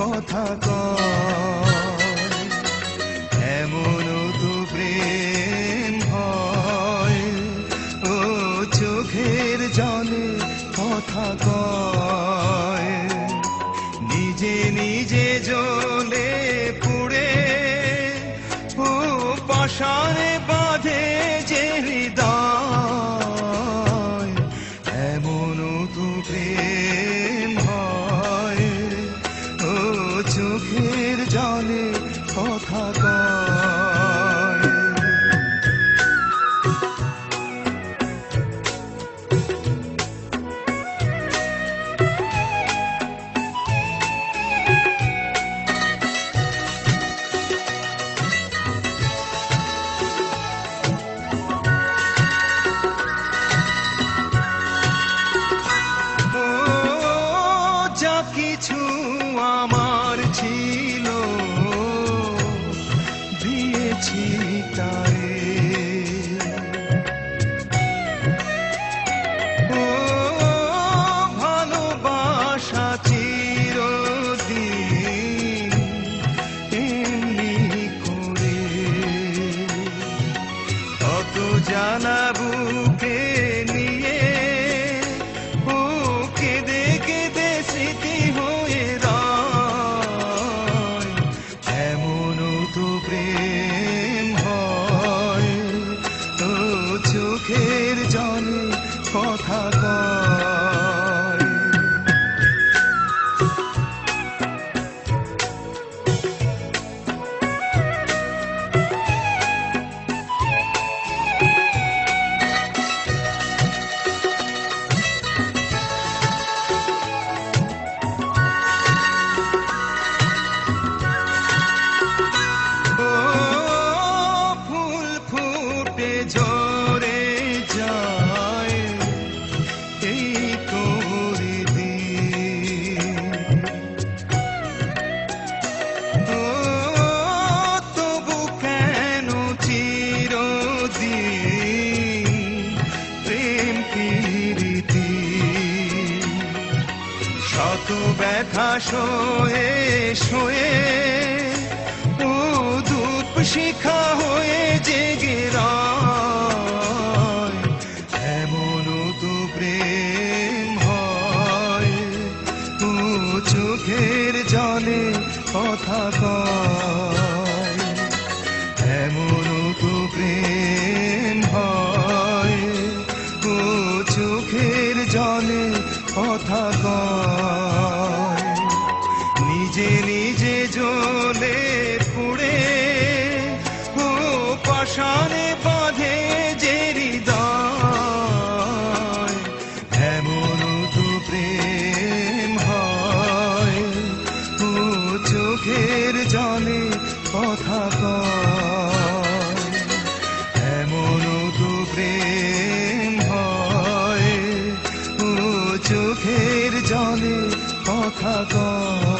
কথা কয়। এমন তো প্রেম হয়, ও চোখের জলে কথা কয়। নিজে নিজে জ্বলে পুড়ে, ও পাশারে বাঁধে কিছু আমার ছিল। দিয়েছি চিরদিন এমনি জানা চোখের শত ব্যথা সয়ে সয়ে ও ধূপ শিখা হয়ে জেগে এমন তো প্রেম হয় ও চোখের জলে কথা কয়। এমন তো প্রেম হয় চোখের জলে কথা কয়। পাশানে বাঁধে যে হৃদয়, এমন তো প্রেম হয়। ও চোখের জলে কথা এমন তো প্রেম হয়। ও চোখের জলে কথা কয়।